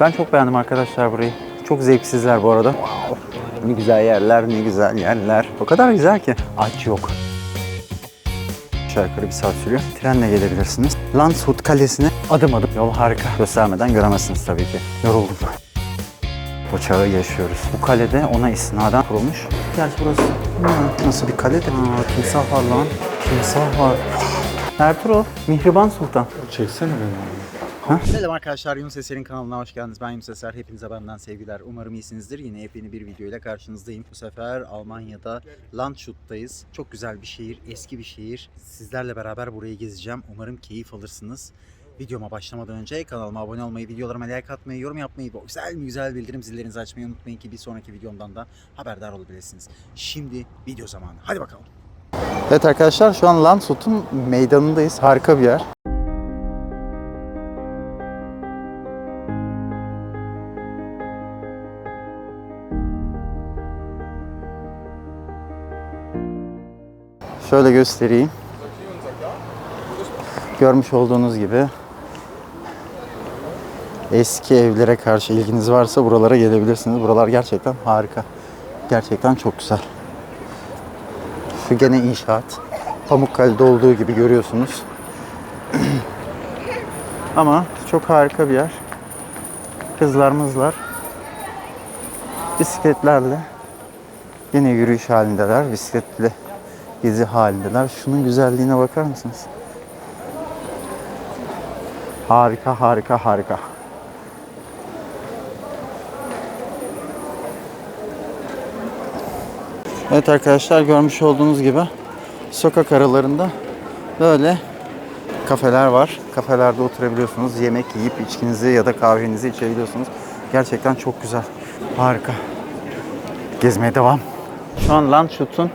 Ben çok beğendim arkadaşlar burayı. Çok zevksizler bu arada. Ne güzel yerler, ne güzel yerler. O kadar güzel ki. Aç yok. Aşağı yukarı bir saat sürüyor. Trenle gelebilirsiniz. Landshut Kalesi'ne adım adım. Yol harika. Göstermeden göremezsiniz tabii ki. Yoruldum. Bu çağı yaşıyoruz. Bu kalede ona isnaden kurulmuş. Gerçi burası hmm, nasıl bir kaledir? Aa, timsah var lan. Timsah var. Ertuğrul, Mihriban Sultan. Çeksene beni. Selam arkadaşlar, Yunus Eser'in kanalına hoş geldiniz. Ben Yunus Eser. Hepinize benden sevgiler. Umarım iyisinizdir. Yine yepyeni bir video ile karşınızdayım. Bu sefer Almanya'da Landshut'tayız. Çok güzel bir şehir, eski bir şehir. Sizlerle beraber burayı gezeceğim. Umarım keyif alırsınız. Videoma başlamadan önce kanalıma abone olmayı, videolarıma like atmayı, yorum yapmayı, bu güzel mi güzel bildirim zillerinizi açmayı unutmayın ki bir sonraki videomdan da haberdar olabilirsiniz. Şimdi video zamanı. Hadi bakalım. Evet arkadaşlar şu an Landshut'un meydanındayız. Harika bir yer. Şöyle göstereyim. Görmüş olduğunuz gibi eski evlere karşı ilginiz varsa buralara gelebilirsiniz. Buralar gerçekten harika. Gerçekten çok güzel. Şu gene inşaat. Pamukkale'de olduğu gibi görüyorsunuz. Ama çok harika bir yer. Kızlar mızlar. Bisikletlerle yine yürüyüş halindeler. Bisikletle gezi halindeler. Şunun güzelliğine bakar mısınız? Harika, harika, harika. Evet arkadaşlar görmüş olduğunuz gibi sokak aralarında böyle kafeler var. Kafelerde oturabiliyorsunuz. Yemek yiyip içkinizi ya da kahvenizi içebiliyorsunuz. Gerçekten çok güzel. Harika. Gezmeye devam. Şu an Landshut'un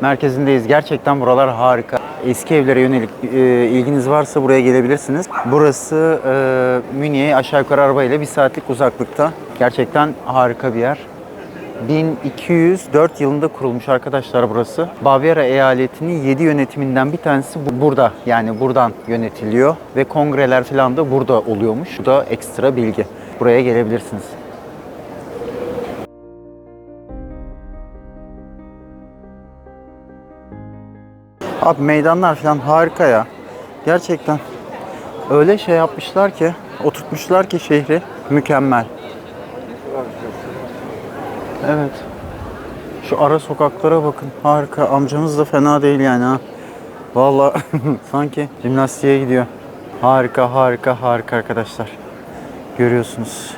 merkezindeyiz. Gerçekten buralar harika. Eski evlere yönelik e, ilginiz varsa buraya gelebilirsiniz. Burası e, Münih'e aşağı yukarı arabayla bir saatlik uzaklıkta. Gerçekten harika bir yer. 1204 yılında kurulmuş arkadaşlar burası. Bavyera eyaletinin 7 yönetiminden bir tanesi bu- burada. Yani buradan yönetiliyor ve kongreler falan da burada oluyormuş. Bu da ekstra bilgi. Buraya gelebilirsiniz. Abi meydanlar falan harika ya. Gerçekten öyle şey yapmışlar ki, oturtmuşlar ki şehri mükemmel. Evet. Şu ara sokaklara bakın. Harika. Amcamız da fena değil yani ha. Vallahi sanki jimnastiğe gidiyor. Harika, harika, harika arkadaşlar. Görüyorsunuz.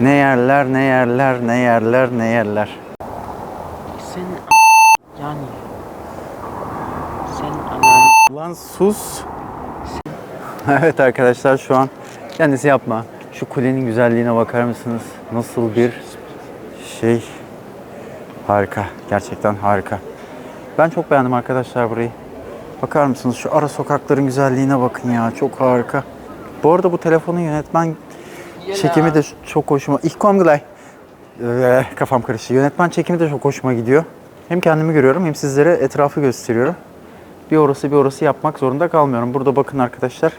Ne yerler, ne yerler, ne yerler, ne yerler. Senin a- yani senin sus. evet arkadaşlar şu an kendisi yapma. Şu kulenin güzelliğine bakar mısınız? Nasıl bir şey. Harika. Gerçekten harika. Ben çok beğendim arkadaşlar burayı. Bakar mısınız şu ara sokakların güzelliğine bakın ya. Çok harika. Bu arada bu telefonun yönetmen çekimi de çok hoşuma. Komm gleich. Ee, kafam karıştı. Yönetmen çekimi de çok hoşuma gidiyor. Hem kendimi görüyorum hem sizlere etrafı gösteriyorum. Bir orası bir orası yapmak zorunda kalmıyorum. Burada bakın arkadaşlar.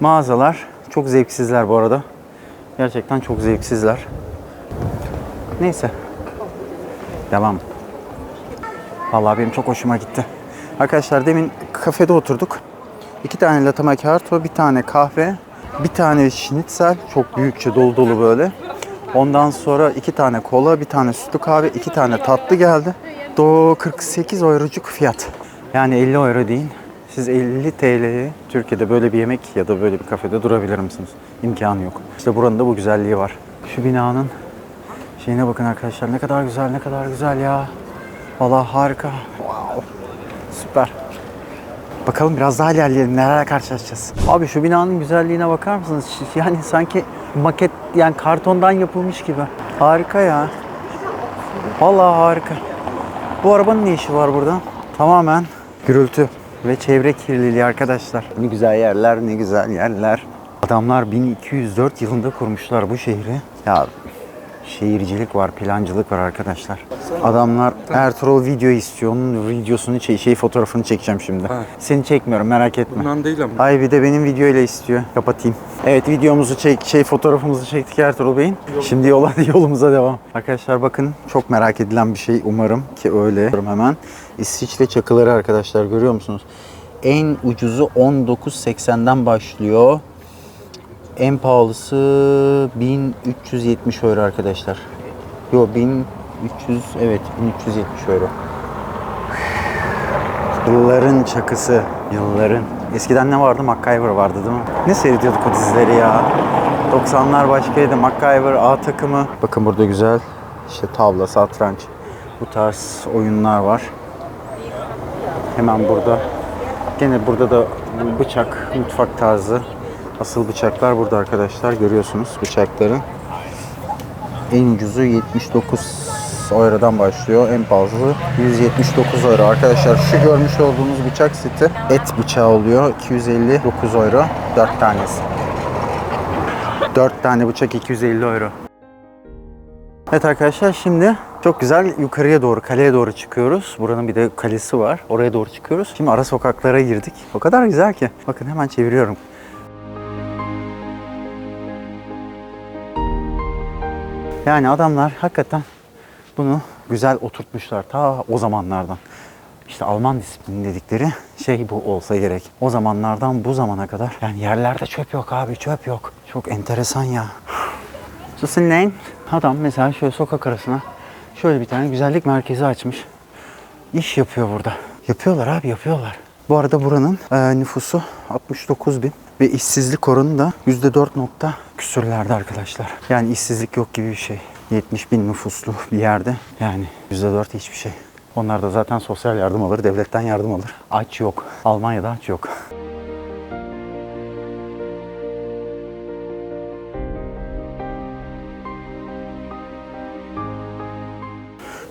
Mağazalar çok zevksizler bu arada. Gerçekten çok zevksizler. Neyse. Devam. Vallahi benim çok hoşuma gitti. Arkadaşlar demin kafede oturduk. İki tane latte macchiato, bir tane kahve, bir tane schnitzel, çok büyükçe dolu dolu böyle. Ondan sonra iki tane kola, bir tane sütlü kahve, iki tane tatlı geldi. Do 48 eurocuk fiyat. Yani 50 euro değil. Siz 50 TL'ye Türkiye'de böyle bir yemek ya da böyle bir kafede durabilir misiniz? İmkanı yok. İşte buranın da bu güzelliği var. Şu binanın şeyine bakın arkadaşlar. Ne kadar güzel, ne kadar güzel ya. Vallahi harika. Wow. Süper. Bakalım biraz daha ilerleyelim. Nelerle karşılaşacağız. Abi şu binanın güzelliğine bakar mısınız? Yani sanki maket yani kartondan yapılmış gibi. Harika ya. Vallahi harika. Bu arabanın ne işi var burada? Tamamen gürültü ve çevre kirliliği arkadaşlar. Ne güzel yerler, ne güzel yerler. Adamlar 1204 yılında kurmuşlar bu şehri. Ya şehircilik var, plancılık var arkadaşlar. Adamlar Ertuğrul video istiyor. Onun videosunu, şey, şey fotoğrafını çekeceğim şimdi. Ha. Seni çekmiyorum merak etme. Bundan değil ama. Ay bir de benim video ile istiyor. Kapatayım. Evet videomuzu çek, şey fotoğrafımızı çektik Ertuğrul Bey'in. Şimdi yola yolumuza devam. Arkadaşlar bakın çok merak edilen bir şey umarım ki öyle. Hemen İsviçre çakıları arkadaşlar görüyor musunuz? En ucuzu 19.80'den başlıyor. En pahalısı 1370 euro arkadaşlar. Yo 1300 evet 1370 euro. Yılların çakısı. Yılların. Eskiden ne vardı? MacGyver vardı değil mi? Ne seyrediyorduk o dizileri ya? 90'lar başkaydı. MacGyver, A takımı. Bakın burada güzel işte tavla, satranç. Bu tarz oyunlar var. Hemen burada. Gene burada da bıçak, mutfak tarzı. Asıl bıçaklar burada arkadaşlar. Görüyorsunuz bıçakların. En ucuzu 79 eurodan başlıyor. En pahalısı 179 euro. Arkadaşlar şu görmüş olduğunuz bıçak seti et bıçağı oluyor. 259 euro. 4 tanesi. 4 tane bıçak 250 euro. Evet arkadaşlar şimdi çok güzel yukarıya doğru, kaleye doğru çıkıyoruz. Buranın bir de kalesi var. Oraya doğru çıkıyoruz. Şimdi ara sokaklara girdik. O kadar güzel ki. Bakın hemen çeviriyorum. Yani adamlar hakikaten bunu güzel oturtmuşlar ta o zamanlardan. İşte Alman disiplini dedikleri şey bu olsa gerek. O zamanlardan bu zamana kadar. Yani yerlerde çöp yok abi çöp yok. Çok enteresan ya. Susun neyin? Adam mesela şöyle sokak arasına şöyle bir tane güzellik merkezi açmış. İş yapıyor burada. Yapıyorlar abi yapıyorlar. Bu arada buranın e, nüfusu 69 bin ve işsizlik oranı da %4 nokta küsürlerde arkadaşlar. Yani işsizlik yok gibi bir şey. 70 bin nüfuslu bir yerde yani %4 hiçbir şey. Onlar da zaten sosyal yardım alır, devletten yardım alır. Aç yok. Almanya'da aç yok.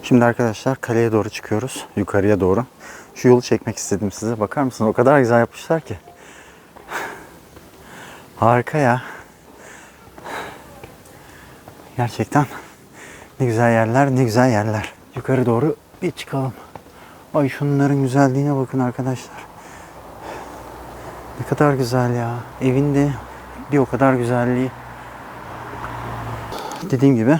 Şimdi arkadaşlar kaleye doğru çıkıyoruz. Yukarıya doğru. Şu yolu çekmek istedim size. Bakar mısınız? O kadar güzel yapmışlar ki. Harika ya. Gerçekten ne güzel yerler, ne güzel yerler. Yukarı doğru bir çıkalım. Ay şunların güzelliğine bakın arkadaşlar. Ne kadar güzel ya. Evinde bir o kadar güzelliği. Dediğim gibi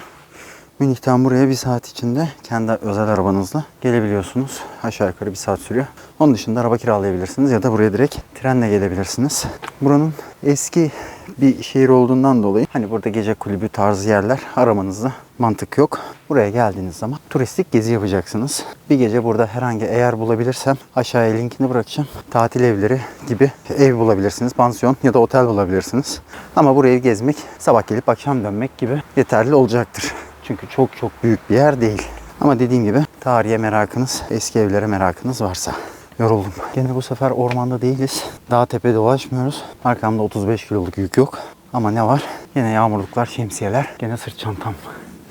Münih'ten buraya bir saat içinde kendi özel arabanızla gelebiliyorsunuz. Aşağı yukarı bir saat sürüyor. Onun dışında araba kiralayabilirsiniz ya da buraya direkt trenle gelebilirsiniz. Buranın eski bir şehir olduğundan dolayı hani burada gece kulübü tarzı yerler aramanızda mantık yok. Buraya geldiğiniz zaman turistik gezi yapacaksınız. Bir gece burada herhangi eğer bulabilirsem aşağıya linkini bırakacağım. Tatil evleri gibi ev bulabilirsiniz. Pansiyon ya da otel bulabilirsiniz. Ama burayı gezmek sabah gelip akşam dönmek gibi yeterli olacaktır. Çünkü çok çok büyük bir yer değil. Ama dediğim gibi tarihe merakınız, eski evlere merakınız varsa. Yoruldum. Gene bu sefer ormanda değiliz. Dağ tepe dolaşmıyoruz. Arkamda 35 kiloluk yük yok. Ama ne var? Yine yağmurluklar, şemsiyeler. Gene sırt çantam.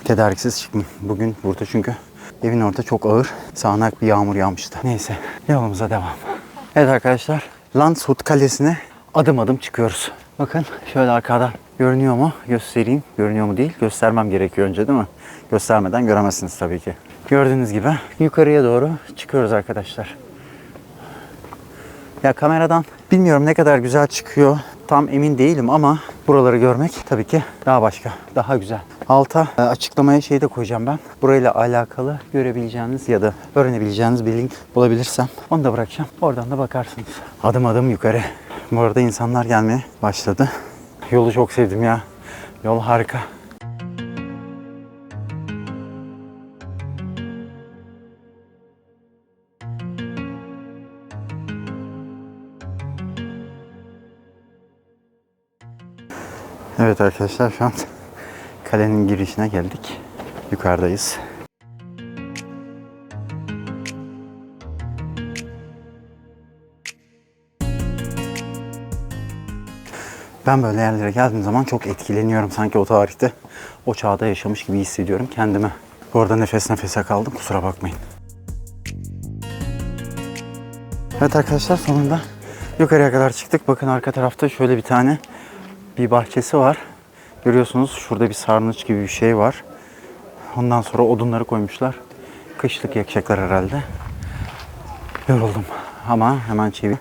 Tedariksiz çıktım bugün burada çünkü evin orada çok ağır sağanak bir yağmur yağmıştı. Neyse yolumuza devam. Evet arkadaşlar Landshut Kalesi'ne adım adım çıkıyoruz. Bakın şöyle arkadan görünüyor mu? Göstereyim. Görünüyor mu değil. Göstermem gerekiyor önce değil mi? Göstermeden göremezsiniz tabii ki. Gördüğünüz gibi yukarıya doğru çıkıyoruz arkadaşlar. Ya kameradan bilmiyorum ne kadar güzel çıkıyor. Tam emin değilim ama buraları görmek tabii ki daha başka, daha güzel. Alta e, açıklamaya şey de koyacağım ben. Burayla alakalı görebileceğiniz ya da öğrenebileceğiniz bir link bulabilirsem onu da bırakacağım. Oradan da bakarsınız. Adım adım yukarı. Bu arada insanlar gelmeye başladı. Yolu çok sevdim ya. Yol harika. Evet arkadaşlar şu an kalenin girişine geldik. Yukarıdayız. Ben böyle yerlere geldiğim zaman çok etkileniyorum. Sanki o tarihte, o çağda yaşamış gibi hissediyorum kendimi. Bu arada nefes nefese kaldım. Kusura bakmayın. Evet arkadaşlar sonunda yukarıya kadar çıktık. Bakın arka tarafta şöyle bir tane bir bahçesi var. Görüyorsunuz şurada bir sarnıç gibi bir şey var. Ondan sonra odunları koymuşlar. Kışlık yakacaklar herhalde. Yoruldum ama hemen çevir.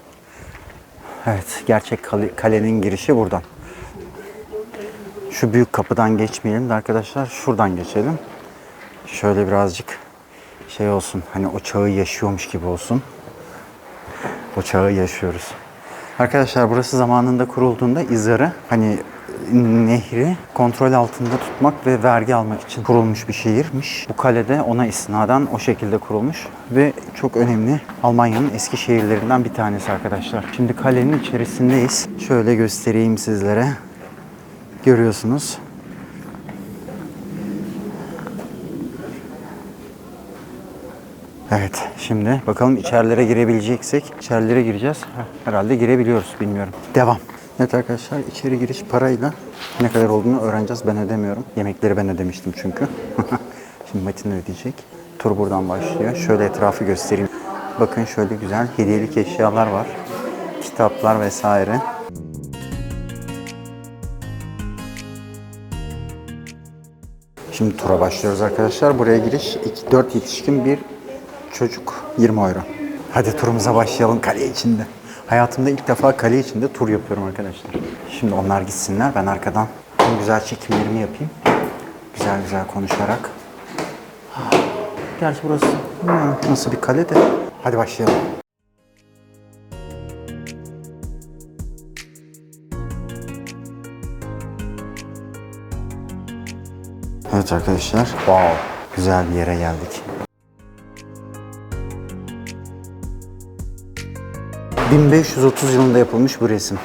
Evet, gerçek kale- kalenin girişi buradan. Şu büyük kapıdan geçmeyelim de arkadaşlar şuradan geçelim. Şöyle birazcık şey olsun. Hani o çağı yaşıyormuş gibi olsun. O çağı yaşıyoruz. Arkadaşlar burası zamanında kurulduğunda İzar'ı hani nehri kontrol altında tutmak ve vergi almak için kurulmuş bir şehirmiş. Bu kalede ona istinaden o şekilde kurulmuş ve çok önemli Almanya'nın eski şehirlerinden bir tanesi arkadaşlar. Şimdi kalenin içerisindeyiz. Şöyle göstereyim sizlere. Görüyorsunuz. Evet, şimdi bakalım içerilere girebileceksek. İçerilere gireceğiz. Herhalde girebiliyoruz, bilmiyorum. Devam. Evet arkadaşlar, içeri giriş parayla ne kadar olduğunu öğreneceğiz. Ben ödemiyorum. Yemekleri ben ödemiştim çünkü. şimdi Metin ödeyecek. Tur buradan başlıyor. Şöyle etrafı göstereyim. Bakın şöyle güzel hediyelik eşyalar var. Kitaplar vesaire. Şimdi tura başlıyoruz arkadaşlar. Buraya giriş 2, 4 yetişkin bir çocuk 20 euro. Hadi turumuza başlayalım kale içinde. Hayatımda ilk defa kale içinde tur yapıyorum arkadaşlar. Şimdi onlar gitsinler. Ben arkadan güzel çekimlerimi yapayım. Güzel güzel konuşarak. Gerçi burası hmm, nasıl bir kale de. Hadi başlayalım. Evet arkadaşlar. Wow. Güzel bir yere geldik. 1530 yılında yapılmış bu resim.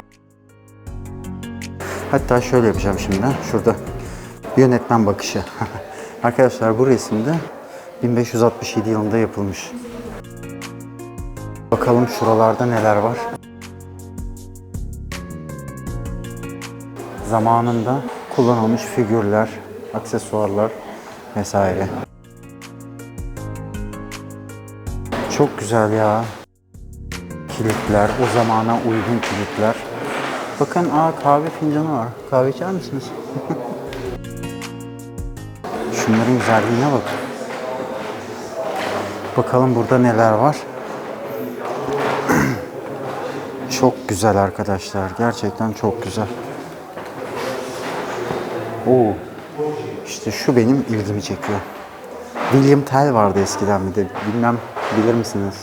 Hatta şöyle yapacağım şimdi. Şurada yönetmen bakışı. Arkadaşlar bu resimde 1567 yılında yapılmış. Bakalım şuralarda neler var. Zamanında kullanılmış figürler, aksesuarlar vesaire. Çok güzel ya. Kilitler, o zamana uygun kilitler. Bakın aa kahve fincanı var. Kahve içer misiniz? Şunların güzelliğine bak. Bakalım burada neler var. çok güzel arkadaşlar. Gerçekten çok güzel. Oo. İşte şu benim ilgimi çekiyor. William Tell vardı eskiden bir de. Bilmem bilir misiniz?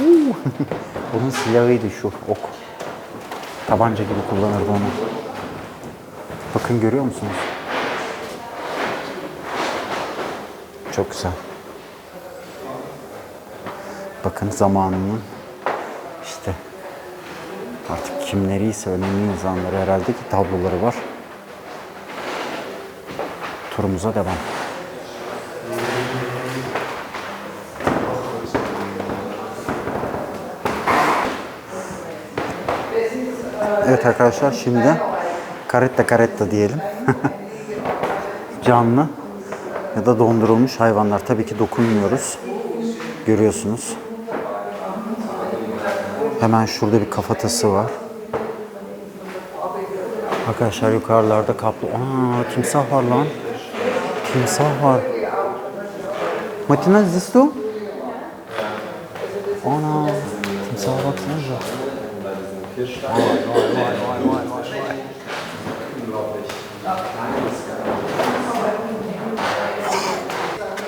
Oo. Onun silahıydı şu ok. Tabanca gibi kullanırdı onu. Bakın görüyor musunuz? Çok güzel. Bakın zamanının işte artık kimleri ise önemli insanları herhalde ki tabloları var. Turumuza devam. Evet arkadaşlar şimdi karetta karetta diyelim. Canlı ya da dondurulmuş hayvanlar. Tabii ki dokunmuyoruz. Görüyorsunuz. Hemen şurada bir kafatası var. Arkadaşlar yukarılarda kaplı. Aa timsah var lan. Timsah var. Zisto? Ana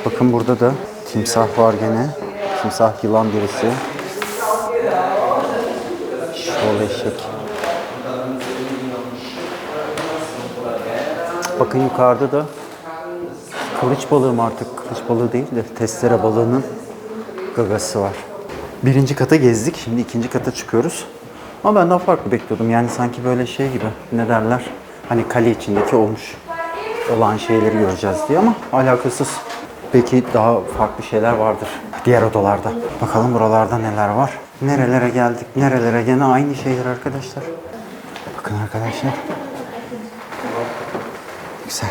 Bakın burada da timsah var gene. Timsah yılan birisi. Şol eşek. Bakın yukarıda da kılıç balığı mı artık? Kılıç balığı değil de testere balığının gagası var. Birinci kata gezdik. Şimdi ikinci kata çıkıyoruz. Ama ben daha farklı bekliyordum. Yani sanki böyle şey gibi ne derler? Hani kale içindeki olmuş olan şeyleri göreceğiz diye ama alakasız. Belki daha farklı şeyler vardır diğer odalarda. Bakalım buralarda neler var. Nerelere geldik, nerelere gene aynı şeyler arkadaşlar. Bakın arkadaşlar. Güzel.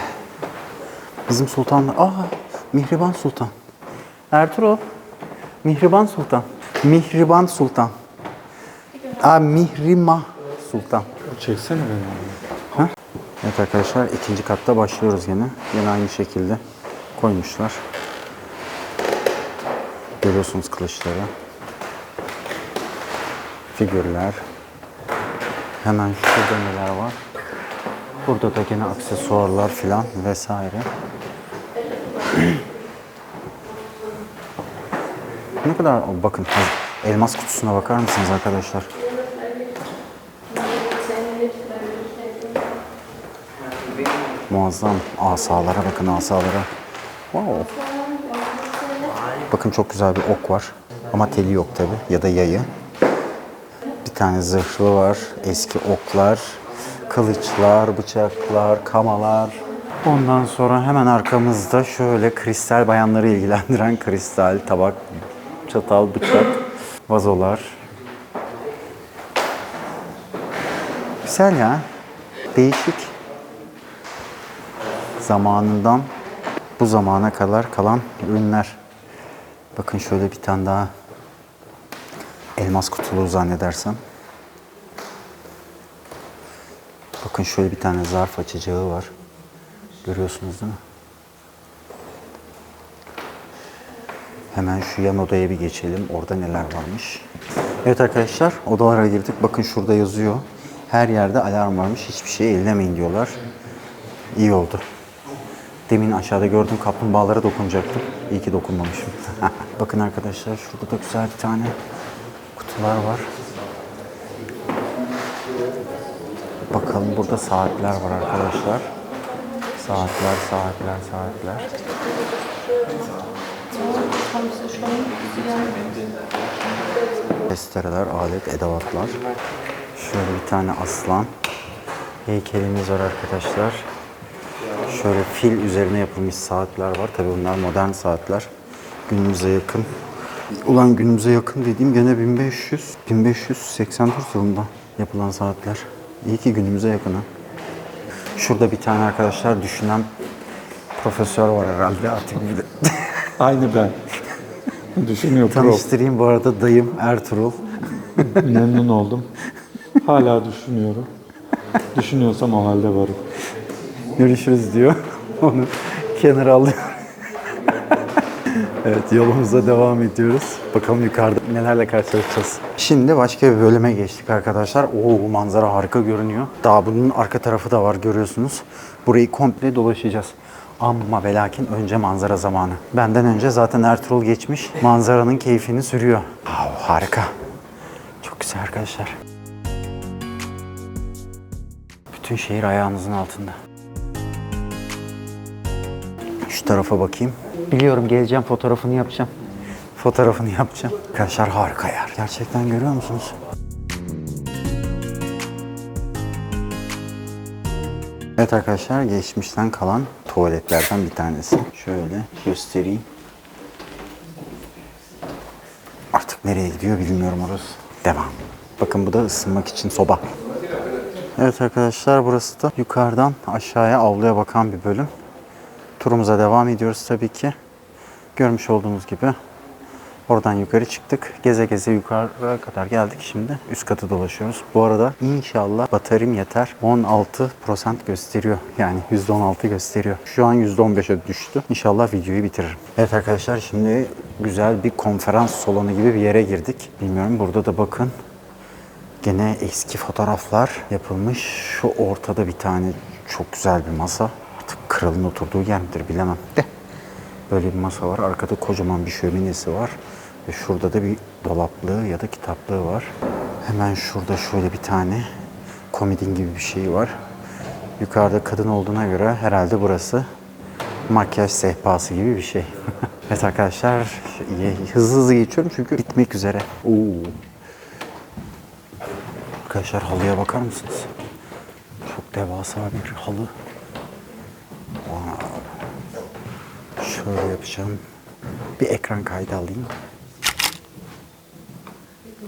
Bizim sultan, aa Mihriban Sultan. Ertuğrul, Mihriban Sultan. Mihriban Sultan. Aa Mihrima Sultan. Çeksene beni abi. Evet arkadaşlar ikinci katta başlıyoruz yine. Yine aynı şekilde koymuşlar. Görüyorsunuz kılıçları. Figürler. Hemen şurada neler var? Burada da gene aksesuarlar filan vesaire. ne kadar bakın elmas kutusuna bakar mısınız arkadaşlar? Muazzam asalara bakın asalara. Wow. Bakın çok güzel bir ok var. Ama teli yok tabi ya da yayı. Bir tane zırhlı var. Eski oklar, kılıçlar, bıçaklar, kamalar. Ondan sonra hemen arkamızda şöyle kristal bayanları ilgilendiren kristal, tabak, çatal, bıçak, vazolar. Güzel ya. Değişik. Zamanından bu zamana kadar kalan ürünler. Bakın şöyle bir tane daha elmas kutuluğu zannedersem. Bakın şöyle bir tane zarf açacağı var. Görüyorsunuz değil mi? Hemen şu yan odaya bir geçelim. Orada neler varmış. Evet arkadaşlar odalara girdik. Bakın şurada yazıyor. Her yerde alarm varmış. Hiçbir şey ellemeyin diyorlar. İyi oldu. Demin aşağıda gördüğüm kaplumbağalara dokunacaktım. İyi ki dokunmamışım. Bakın arkadaşlar şurada da güzel bir tane kutular var. Bakalım burada saatler var arkadaşlar. Saatler, saatler, saatler. Testereler, alet, edevatlar. Şöyle bir tane aslan heykelimiz var arkadaşlar. Şöyle fil üzerine yapılmış saatler var. Tabii bunlar modern saatler. Günümüze yakın. Ulan günümüze yakın dediğim gene 1500, 1584 yılında yapılan saatler. İyi ki günümüze yakın ha. Şurada bir tane arkadaşlar düşünen profesör var herhalde artık bir de. Aynı ben. Düşünüyor prof. Tanıştırayım bu arada dayım Ertuğrul. Memnun oldum. Hala düşünüyorum. Düşünüyorsam o halde varım. Görüşürüz diyor. Onu kenara alıyor. evet yolumuza devam ediyoruz. Bakalım yukarıda nelerle karşılaşacağız. Şimdi başka bir bölüme geçtik arkadaşlar. Oo manzara harika görünüyor. Daha bunun arka tarafı da var görüyorsunuz. Burayı komple dolaşacağız. Ama ve lakin önce manzara zamanı. Benden önce zaten Ertuğrul geçmiş. Manzaranın keyfini sürüyor. Wow, harika. Çok güzel arkadaşlar. Bütün şehir ayağınızın altında. Şu tarafa bakayım. Biliyorum geleceğim fotoğrafını yapacağım. Fotoğrafını yapacağım. Arkadaşlar harika yer. Gerçekten görüyor musunuz? Evet arkadaşlar geçmişten kalan tuvaletlerden bir tanesi. Şöyle göstereyim. Artık nereye gidiyor bilmiyorum orası. Devam. Bakın bu da ısınmak için soba. Evet arkadaşlar burası da yukarıdan aşağıya avluya bakan bir bölüm. Turumuza devam ediyoruz tabii ki. Görmüş olduğunuz gibi oradan yukarı çıktık. Geze geze yukarıya kadar geldik şimdi. Üst katı dolaşıyoruz. Bu arada inşallah bataryam yeter. 16% gösteriyor. Yani %16 gösteriyor. Şu an %15'e düştü. İnşallah videoyu bitiririm. Evet arkadaşlar şimdi güzel bir konferans salonu gibi bir yere girdik. Bilmiyorum burada da bakın Gene eski fotoğraflar yapılmış. Şu ortada bir tane çok güzel bir masa. Kralın oturduğu yer midir bilemem de. Böyle bir masa var. Arkada kocaman bir şöminesi var. Ve şurada da bir dolaplığı ya da kitaplığı var. Hemen şurada şöyle bir tane komodin gibi bir şey var. Yukarıda kadın olduğuna göre herhalde burası makyaj sehpası gibi bir şey. evet arkadaşlar hızlı hızlı geçiyorum çünkü bitmek üzere. Oo. Arkadaşlar halıya bakar mısınız? Çok devasa bir halı. Şöyle yapacağım. Bir ekran kaydı alayım.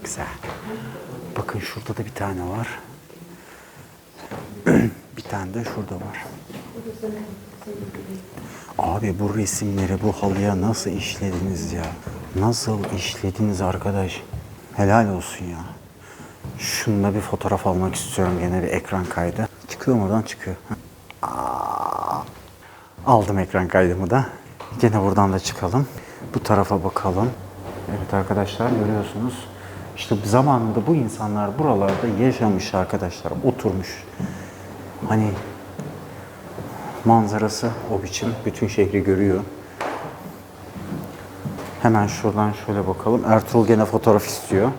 Güzel. Bakın şurada da bir tane var. bir tane de şurada var. Abi bu resimleri bu halıya nasıl işlediniz ya? Nasıl işlediniz arkadaş? Helal olsun ya. Şununla bir fotoğraf almak istiyorum. Gene bir ekran kaydı. Çıkıyor mu oradan? Çıkıyor. Aldım ekran kaydımı da. Gene buradan da çıkalım. Bu tarafa bakalım. Evet arkadaşlar görüyorsunuz. İşte zamanında bu insanlar buralarda yaşamış arkadaşlar. Oturmuş. Hani manzarası o biçim. Bütün şehri görüyor. Hemen şuradan şöyle bakalım. Ertuğrul gene fotoğraf istiyor.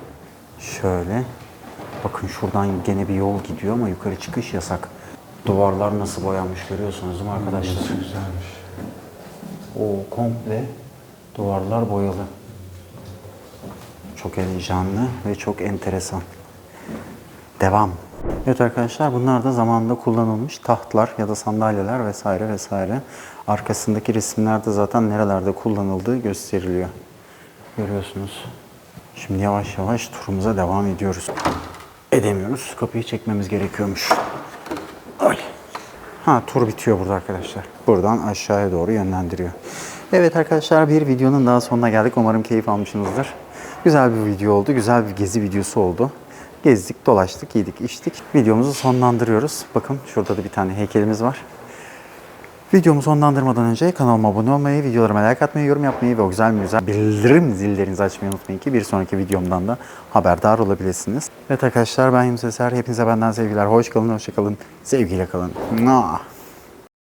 Şöyle. Bakın şuradan gene bir yol gidiyor ama yukarı çıkış yasak. Duvarlar nasıl boyanmış görüyorsunuz değil mi arkadaşlar? Güzelmiş. O komple duvarlar boyalı. Çok heyecanlı ve çok enteresan. Devam. Evet arkadaşlar bunlar da zamanında kullanılmış tahtlar ya da sandalyeler vesaire vesaire. Arkasındaki resimlerde zaten nerelerde kullanıldığı gösteriliyor. Görüyorsunuz. Şimdi yavaş yavaş turumuza devam ediyoruz. Edemiyoruz. Kapıyı çekmemiz gerekiyormuş. Ay. Ha tur bitiyor burada arkadaşlar. Buradan aşağıya doğru yönlendiriyor. Evet arkadaşlar bir videonun daha sonuna geldik. Umarım keyif almışsınızdır. Güzel bir video oldu. Güzel bir gezi videosu oldu. Gezdik, dolaştık, yedik, içtik. Videomuzu sonlandırıyoruz. Bakın şurada da bir tane heykelimiz var. Videomu sonlandırmadan önce kanalıma abone olmayı, videolarıma like atmayı, yorum yapmayı ve o güzel güzel bildirim zillerinizi açmayı unutmayın ki bir sonraki videomdan da haberdar olabilirsiniz. Evet arkadaşlar ben Yunus Eser. Hepinize benden sevgiler. Hoş kalın, hoşça kalın. Sevgiyle kalın. Mua.